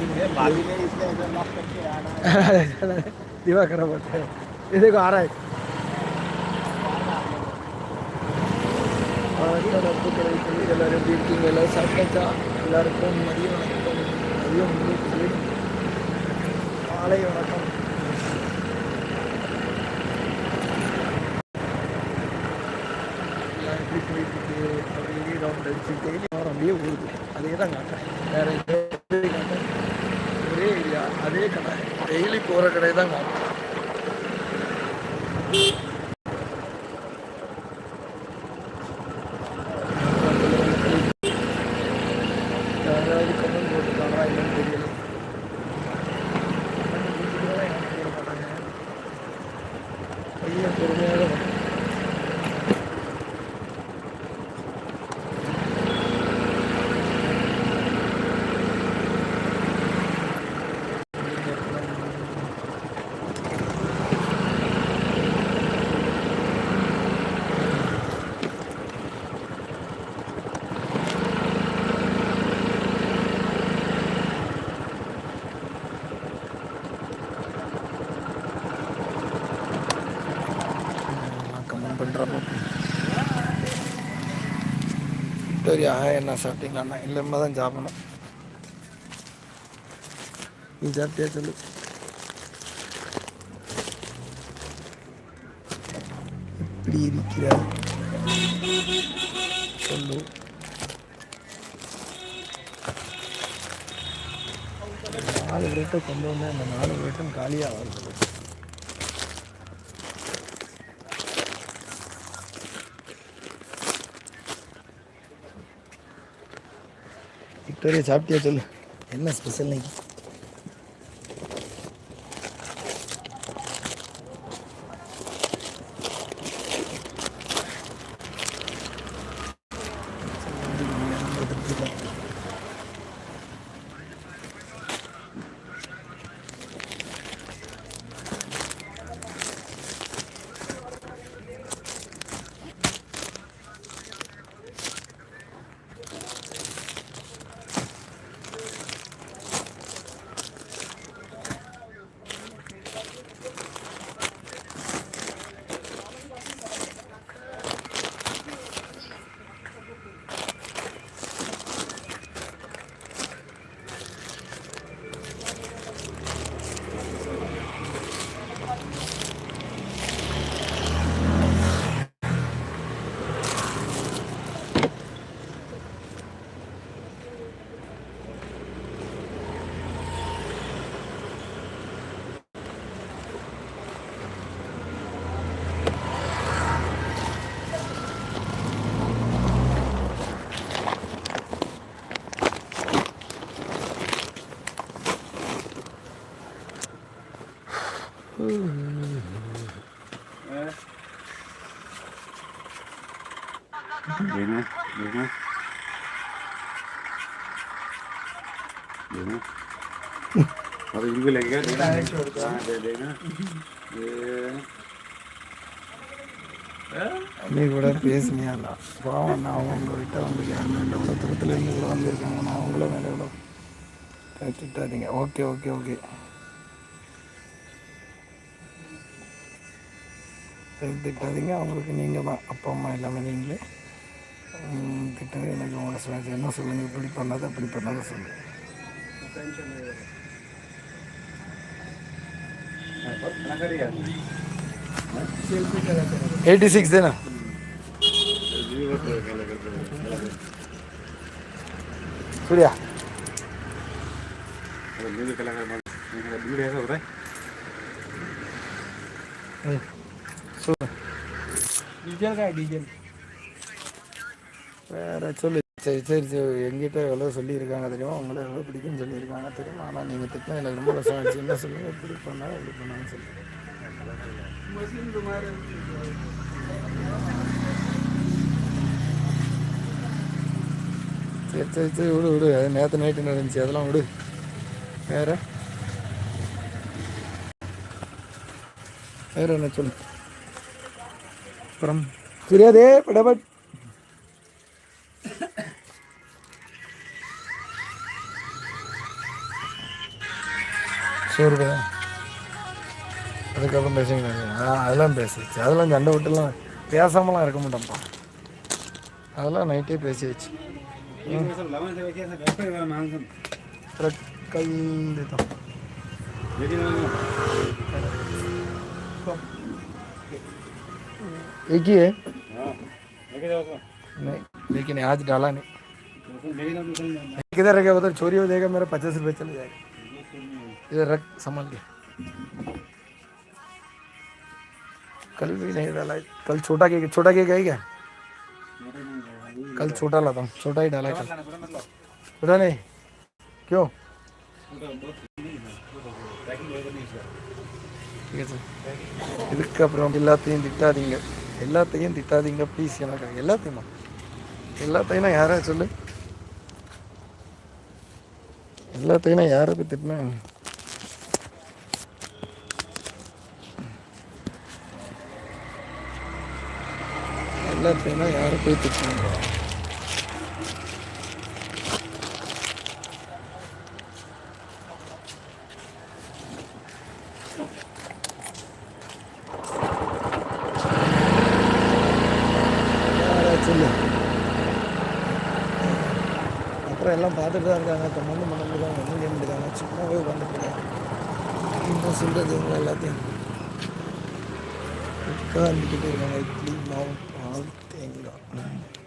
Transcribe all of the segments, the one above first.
भाभी ने इसलिए इधर लॉक करके आना है दिवाकर बोलते हैं ये देखो आ रहा है வணக்கம் நட்பு கிடைக்கும் எல்லாரும் எப்படி இருக்கீங்க எல்லாம் சாப்பிட்டாச்சா எல்லாருக்கும் மதிய வணக்கம் மதியம் உங்களுக்கு மாலை வணக்கம் எல்லாம் எப்படி போயிட்டு இருக்கு அப்படியே ரவுண்ட் அடிச்சு டெய்லி வாரம் அப்படியே ஓடுது அதே தான் காட்டுறேன் வேற எந்த டெய்லி போகிற கடை தான் காணும். விக்டோரியா என்ன சாப்பிட்டீங்களாண்ணா இல்லைம்மா தான் சாப்பிடணும் நீ சாப்பிட்டியா சொல்லு எப்படி இருக்கிறார் சொல்லு நாலு ரேட்டை கொண்டு வந்தேன் அந்த நாலு ரேட்டும் காலியாக வருது சரி சாப்பிட்டியா சொல்லு. என்ன ஸ்பெஷல் இன்னைக்கு? देखना देखना देखना अब इनको लेके देखना हाँ, दे देना ये நீ கூட பேசுனியாடா பாவம் நான் அவங்க கிட்ட வந்து எவ்வளோ தூரத்தில் இருந்து கூட வந்திருக்காங்க நான் அவங்கள மேலே எவ்வளோ திட்டாதீங்க ஓகே ஓகே ஓகே திட்டாதீங்க அவங்களுக்கு நீங்கள் தான். அப்பா அம்மா எல்லாமே நீங்களே. திட்டது எனக்கு உங்கள் என்ன சொல்லுங்கள் இப்படி பண்ணாத அப்படி பண்ணாத சொல்லுங்கள் எயிட்டி சிக்ஸ் தானே? சூர்யா. சொல்லுங்கள் டீட்டெயில் தான் வேறு சொல்லு. சரி சரி சரி. எங்கிட்ட எவ்வளோ சொல்லியிருக்காங்க தெரியுமா? உங்களை எவ்வளோ பிடிக்கும்னு சொல்லியிருக்காங்க தெரியுமா? ஆனால் நீங்கள் திட்டம் எனக்கு ரொம்ப கஷ்டம் ஆச்சு என்ன சொல்லுங்கள் இப்படி பண்ணால் எப்படி பண்ணாங்கன்னு சொல்லி. சரி சரி சரி. விடு விடு. அது நேற்று நைட்டு நடந்துச்சு? அதெல்லாம் விடு. வேறு? வேறு என்ன சொல்லு? அப்புறம் தெரியாதே படபட் சோறு தான் அதுக்கப்புறம் பேசுங்க ஆ அதெல்லாம் பேசிடுச்சு அதெல்லாம் சண்டை விட்டுலாம் பேசாமலாம் இருக்க மாட்டோம்ப்பா அதெல்லாம் நைட்டே பேசியாச்சு कल देता एक ही है नहीं लेकिन आज डाला नहीं किधर रखेगा उधर चोरी हो जाएगा मेरा पचास रुपये चले जाएगा इधर रख संभाल के कल भी नहीं डाला है। कल छोटा केक छोटा केक है क्या कल छोटा लाता हूँ छोटा ही डाला है कल छोटा नहीं क्यों ठीक है सर இதுக்கப்புறம் எல்லாத்தையும் திட்டாதீங்க எல்லாத்தையும் திட்டாதீங்க ப்ளீஸ் எனக்கு எல்லாத்தையுமா? எல்லாத்தையும் நான் யாரை சொல்லு? எல்லாத்தையும் நான் யாரை போய் திட்டினேன் எல்லாத்தையும் நான் யாரை போய் திட்டினேன் யாரை சொல்லு அப்புறம் எல்லாம் பார்த்துட்டு தான் இருக்காங்க. கம்மந்து மணந்து தான் ஒன்றும் செய்ய முடியாங்க சும்மாவே உட்காந்துட்டு இன்னும் சொல்கிறது இவங்க எல்லாத்தையும்? உட்காந்துக்கிட்டு இருக்காங்க. இட்லி மாவு பால் தேங்காய்.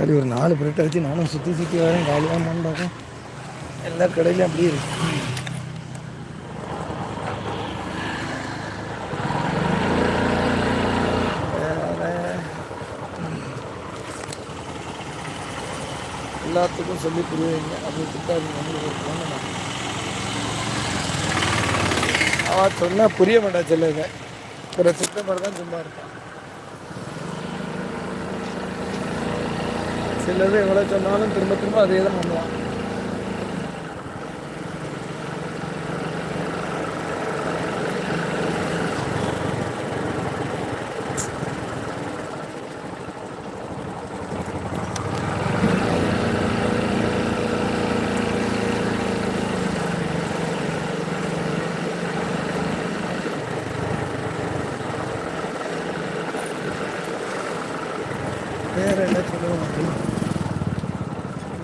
சரி ஒரு நாலு பிரெட் அடித்து நானும் சுற்றி சுற்றி வரேன். காலியாக மாண்டாக்கும் எல்லா கடையிலையும் அப்படியே இருக்கு. வேற எல்லாத்துக்கும் சொல்லி புரியுவீங்க அப்படி திட்டாதீங்க நம்மளுக்கு ஒரு பொண்ணு தான். அவ புரிய மாட்டா சொல்லுங்க ஒரு சித்தப்பட தான் சும்மா இருப்பான் சிலது எவ்வளோ சொன்னாலும் திரும்ப திரும்ப அதே தான் பண்ணுவான் வேற என்ன சொல்லுவாங்க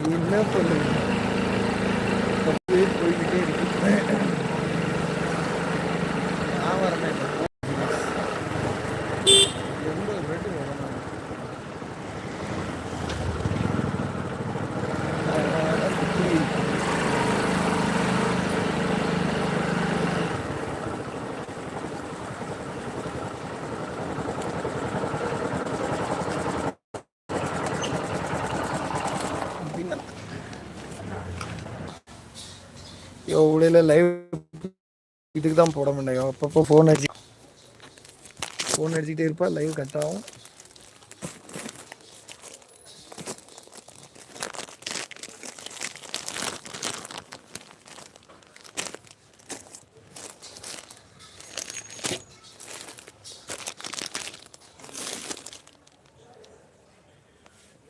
என்ன பண்ணுங்க அப்படியே போய்கிட்டே இருக்கு நான் வரேன் எண்பது ரேட்டு வரணும் எவ்வளோ லைவ் இதுக்கு தான் போட முடியும் அப்பப்போ ஃபோன் அடிச்சு ஃபோன் அடிச்சுக்கிட்டே இருப்பா லைவ் கட் ஆகும்.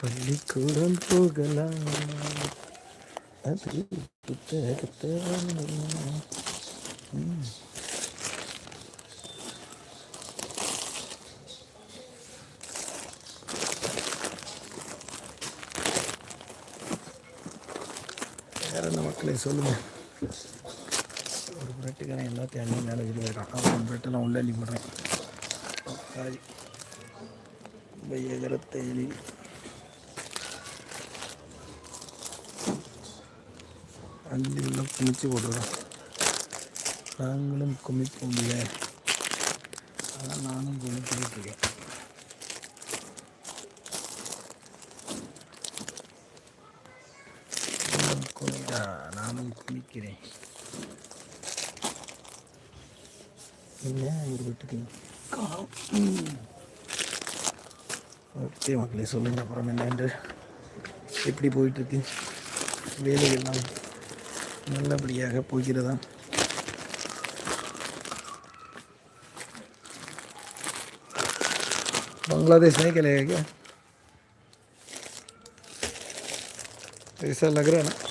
பள்ளிக்கூடம் போகலாம். அது புத்தகத்தான் வேற என்ன மக்களே சொல்லுங்க. ஒரு பிரெட்டுக்கான எல்லாத்தையும் அள்ளி மேலே வச்சுட்டு போயிருக்கான் அவன் பிரெட்டெல்லாம் உள்ளே அள்ளி போடுறேன். ரொம்ப எகரத்தை தேயிலை அள்ளி குமிச்சு போடுறோம் நாங்களும் குமிப்போம்ல அதான் நானும் குமிச்சுக்கிட்டு இருக்கேன் குமிடா நானும் குமிக்கிறேன் என்ன ஒரு வீட்டுக்கு ஓகே மக்களே சொல்லுங்க அப்புறம் என்ன என்று எப்படி போயிட்டுருக்கு வேலையெல்லாம் நல்லபடியாக போகிறதா बांग्लादेश नहीं खेलेगा क्या ऐसा लग रहा है ना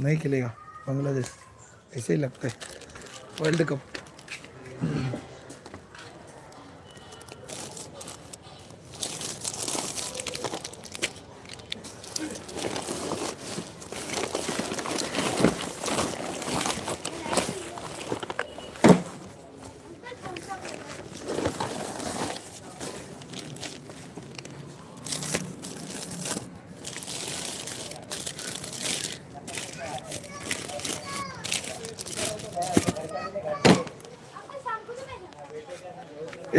नहीं खेलेगा बांग्लादेश ऐसे ही लगता है world cup.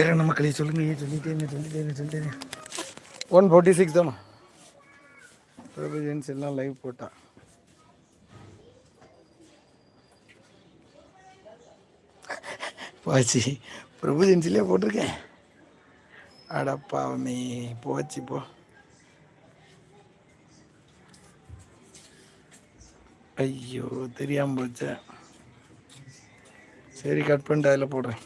என்ன மக்களே சொல்லுங்க சொல்லிட்டேங்க சொல்லிட்டேங்க சொல்லிட்டேங்க ஒன் ஃபோர்ட்டி சிக்ஸ் தானே பிரபு ஜென்ஸ் எல்லாம் லைவ் போட்டா. போச்சு பிரபு ஜென்ஸ்லேயே போட்டிருக்கேன். அடப்பாவமே போச்சு போ. ஐயோ தெரியாமல் போச்சே. சரி கட் பண்ணிட்டு அதில் போடுறேன்.